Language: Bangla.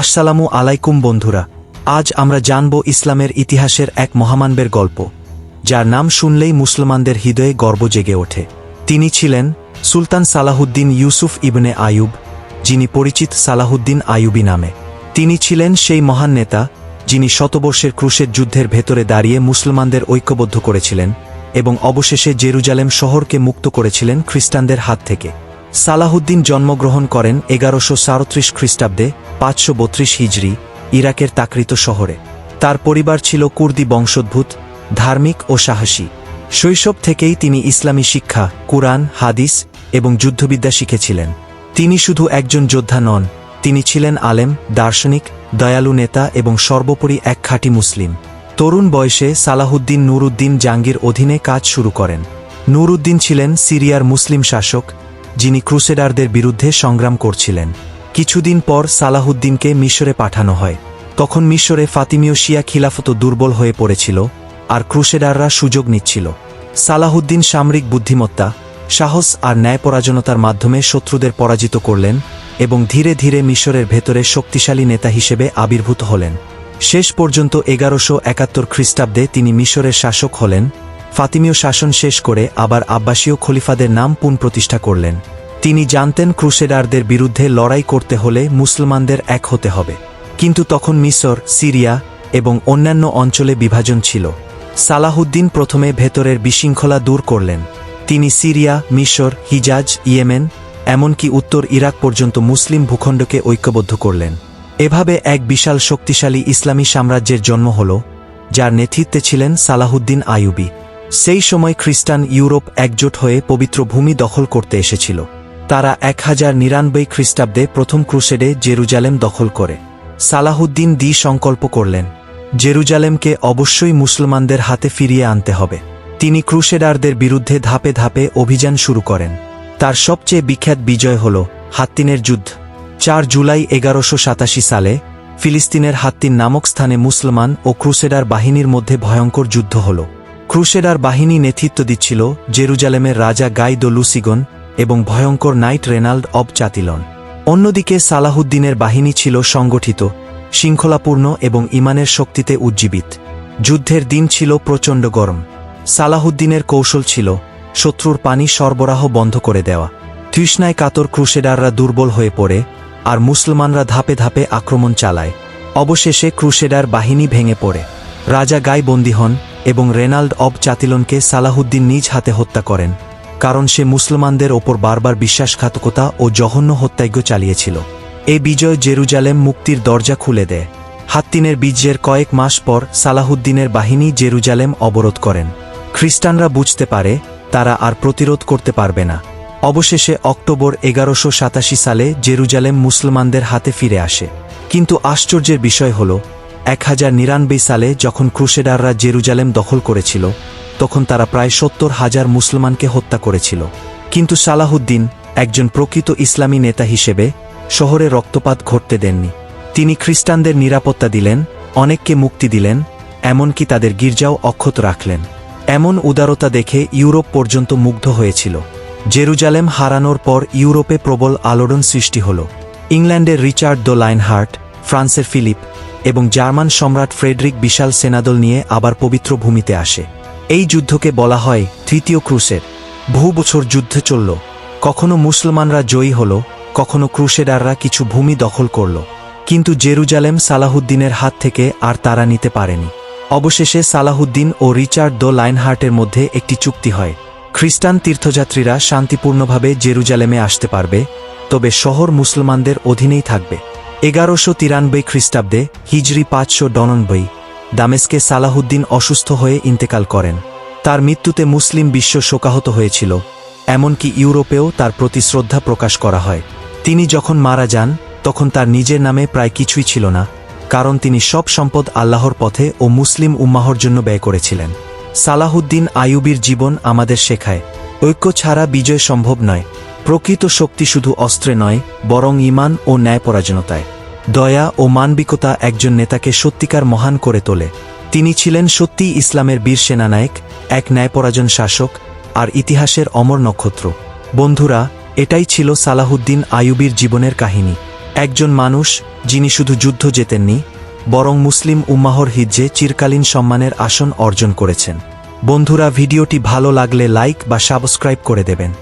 আসসালামু আলাইকুম বন্ধুরা, আজ আমরা জানব ইসলামের ইতিহাসের এক মহামানবের গল্প, যার নাম শুনলেই মুসলমানদের হৃদয়ে গর্ব জেগে ওঠে। তিনি ছিলেন সুলতান সালাহুদ্দিন ইউসুফ ইবনে আয়ুব যিনি পরিচিত সালাহুদ্দিন আয়ুবী নামে। তিনি ছিলেন সেই মহান নেতা, যিনি শতবর্ষের ক্রুশের যুদ্ধের ভেতরে দাঁড়িয়ে মুসলমানদের ঐক্যবদ্ধ করেছিলেন এবং অবশেষে জেরুজালেম শহরকে মুক্ত করেছিলেন খ্রিস্টানদের হাত থেকে। সালাহুদ্দিন জন্মগ্রহণ করেন এগারোশো সাড়ত্রিশ খ্রিস্টাব্দে পাঁচশো বত্রিশ হিজড়ি ইরাকের তাকৃত শহরে। তার পরিবার ছিল কুর্দি বংশোদ্ভূত, ধার্মিক ও সাহসী। শৈশব থেকেই তিনি ইসলামী শিক্ষা, কুরআন, হাদিস এবং যুদ্ধবিদ্যা শিখেছিলেন। তিনি শুধু একজন যোদ্ধা নন, তিনি ছিলেন আলেম, দার্শনিক, দয়ালু নেতা এবং সর্বোপরি এক খাঁটি মুসলিম। তরুণ বয়সে সালাহুদ্দিন নুরুদ্দিন জাঙ্গির অধীনে কাজ শুরু করেন। নুরুদ্দিন ছিলেন সিরিয়ার মুসলিম শাসক যিনি ক্রুসেডারদের বিরুদ্ধে সংগ্রাম করছিলেন। কিছুদিন পর সালাহুদ্দিনকে মিশরে পাঠানো হয়। তখন মিশরে ফাতিমীয় শিয়া খিলাফত দুর্বল হয়ে পড়েছিল আর ক্রুসেডাররা সুযোগ নিচ্ছিল। সালাহুদ্দিন সামরিক বুদ্ধিমত্তা, সাহস আর ন্যায়পরাজনতার মাধ্যমে শত্রুদের পরাজিত করলেন এবং ধীরে ধীরে মিশরের ভেতরে শক্তিশালী নেতা হিসেবে আবির্ভূত হলেন। শেষ পর্যন্ত এগারোশো একাত্তর খ্রিস্টাব্দে তিনি মিশরের শাসক হলেন, ফাতিমীয় শাসন শেষ করে আবার আব্বাসীয় খলিফাদের নাম পুনঃপ্রতিষ্ঠা করলেন। তিনি জানতেন ক্রুসেডারদের বিরুদ্ধে লড়াই করতে হলে মুসলমানদের এক হতে হবে। কিন্তু তখন মিশর সিরিয়া এবং অন্যান্য অঞ্চলে বিভাজন ছিল। সালাহুদ্দিন প্রথমে ভেতরের বিশৃঙ্খলা দূর করলেন। তিনি সিরিয়া মিশর হিজাজ, ইয়েমেন, এমনকি উত্তর ইরাক পর্যন্ত মুসলিম ভূখণ্ডকে ঐক্যবদ্ধ করলেন। এভাবে এক বিশাল শক্তিশালী ইসলামী সাম্রাজ্যের জন্ম হল, যার নেতৃত্বে ছিলেন সালাহুদ্দিন আইয়ুবী। সেই সময় খ্রিস্টান ইউরোপ একজোট হয়ে পবিত্র ভূমি দখল করতে এসেছিল। তারা এক হাজার নিরানব্বই খ্রিস্টাব্দে প্রথম ক্রুসেডে জেরুজালেম দখল করে। সালাহুদ্দিন দি সংকল্প করলেন, জেরুজালেমকে অবশ্যই মুসলমানদের হাতে ফিরিয়ে আনতে হবে। তিনি ক্রুসেডারদের বিরুদ্ধে ধাপে ধাপে অভিযান শুরু করেন। তার সবচেয়ে বিখ্যাত বিজয় হল হাত্তিনের যুদ্ধ। চার জুলাই এগারোশো সাতাশি সালে ফিলিস্তিনের হাত্তিন নামক স্থানে মুসলমান ও ক্রুসেডার বাহিনীর মধ্যে ভয়ঙ্কর যুদ্ধ হল। ক্রুসেডার বাহিনী নেতৃত্ব দিচ্ছিল জেরুজালেমের রাজা গাইদো লুসিগন এবং ভয়ঙ্কর নাইট রেনাল্ড অব চাতিলন অন্যদিকে সালাহুদ্দিনের বাহিনী ছিল সংগঠিত, শৃঙ্খলাপূর্ণ এবং ইমানের শক্তিতে উজ্জীবিত। যুদ্ধের দিন ছিল প্রচণ্ড গরম। সালাহুদ্দিনের কৌশল ছিল শত্রুর পানি সরবরাহ বন্ধ করে দেওয়া। তৃষ্ণায় কাতর ক্রুসেডাররা দুর্বল হয়ে পড়ে আর মুসলমানরা ধাপে ধাপে আক্রমণ চালায়। অবশেষে ক্রুসেডার বাহিনী ভেঙে পড়ে। রাজা গাই বন্দী হন এবং রেনাল্ড অব চাতিলনকে সালাহুদ্দিন নিজ হাতে হত্যা করেন। কারণ সে মুসলমানদের ওপর বারবার বিশ্বাসঘাতকতা ও জঘন্য হত্যাজ্ঞ চালিয়েছিল। এই বিজয় জেরুজালেম মুক্তির দরজা খুলে দেয়। হাত্তিনের বীজের কয়েক মাস পর সালাহুদ্দিনের বাহিনী জেরুজালেম অবরোধ করেন। খ্রিস্টানরা বুঝতে পারে, তারা আর প্রতিরোধ করতে পারবে না। অবশেষে অক্টোবর এগারোশো সাতাশি সালে জেরুজালেম মুসলমানদের হাতে ফিরে আসে। কিন্তু আশ্চর্যের বিষয় হল, এক হাজার নিরানব্বই সালে যখন ক্রুসেডাররা জেরুজালেম দখল করেছিল তখন তারা প্রায় সত্তর হাজার মুসলমানকে হত্যা করেছিল। কিন্তু সালাহুদ্দিন একজন প্রকৃত ইসলামী নেতা হিসেবে, শহরে রক্তপাত ঘটতে দেননি। তিনি খ্রিস্টানদের নিরাপত্তা দিলেন, অনেককে মুক্তি দিলেন, এমনকি তাদের গির্জাও অক্ষত রাখলেন। এমন উদারতা দেখে ইউরোপ পর্যন্ত মুগ্ধ হয়েছিল। জেরুজালেম হারানোর পর ইউরোপে প্রবল আলোড়ন সৃষ্টি হল। ইংল্যান্ডের রিচার্ড দ্য লাইনহার্ট, ফ্রান্সের ফিলিপ এবং জার্মান সম্রাট ফ্রেডরিক বিশাল সেনাদল নিয়ে আবার পবিত্র ভূমিতে আসে। এই যুদ্ধকে বলা হয় তৃতীয় ক্রুসের বহু বছর যুদ্ধে চলল। কখনো মুসলমানরা জয়ী হল, কখনো ক্রুসেডাররা কিছু ভূমি দখল করল। কিন্তু জেরুজালেম সালাহুদ্দিনের হাত থেকে আর তারা নিতে পারেনি। অবশেষে সালাহুদ্দিন ও রিচার্ড দ্য লাইনহার্টের মধ্যে একটি চুক্তি হয়। খ্রিস্টান তীর্থযাত্রীরা শান্তিপূর্ণভাবে জেরুজালেমে আসতে পারবে, তবে শহর মুসলমানদের অধীনেই থাকবে। এগারোশো তিরানব্বই খ্রিস্টাব্দে হিজরি পাঁচশো ডননবই দামেস্কে সালাহুদ্দিন অসুস্থ হয়ে ইন্তেকাল করেন। তার মৃত্যুতে মুসলিম বিশ্ব শোকাহত হয়েছিল, এমনকি ইউরোপেও তার প্রতি শ্রদ্ধা প্রকাশ করা হয়। তিনি যখন মারা যান, তখন তার নিজের নামে প্রায় কিছুই ছিল না, কারণ তিনি সব সম্পদ আল্লাহর পথে ও মুসলিম উম্মাহর জন্য ব্যয় করেছিলেন। সালাহুদ্দিন আইয়ুবীর জীবন আমাদের শেখায়, ঐক্য ছাড়া বিজয় সম্ভব নয়, প্রকৃত শক্তি শুধু অস্ত্রে নয়, বরং ইমান ও ন্যায়পরাজনতায়। দয়া ও মানবিকতা একজন নেতাকে সত্যিকার মহান করে তোলে। তিনি ছিলেন সত্যিই ইসলামের বীর সেনানায়ক, এক ন্যায়পরাজন শাসক আর ইতিহাসের অমর নক্ষত্র। বন্ধুরা, এটাই ছিল সালাহুদ্দিন আইয়ুবীর জীবনের কাহিনী। একজন মানুষ যিনি শুধু যুদ্ধ জেতেননি, বরং মুসলিম উম্মাহর হিজ্জে চিরকালীন সম্মানের আসন অর্জন করেছেন। বন্ধুরা, ভিডিওটি ভালো লাগলে লাইক বা সাবস্ক্রাইব করে দেবেন।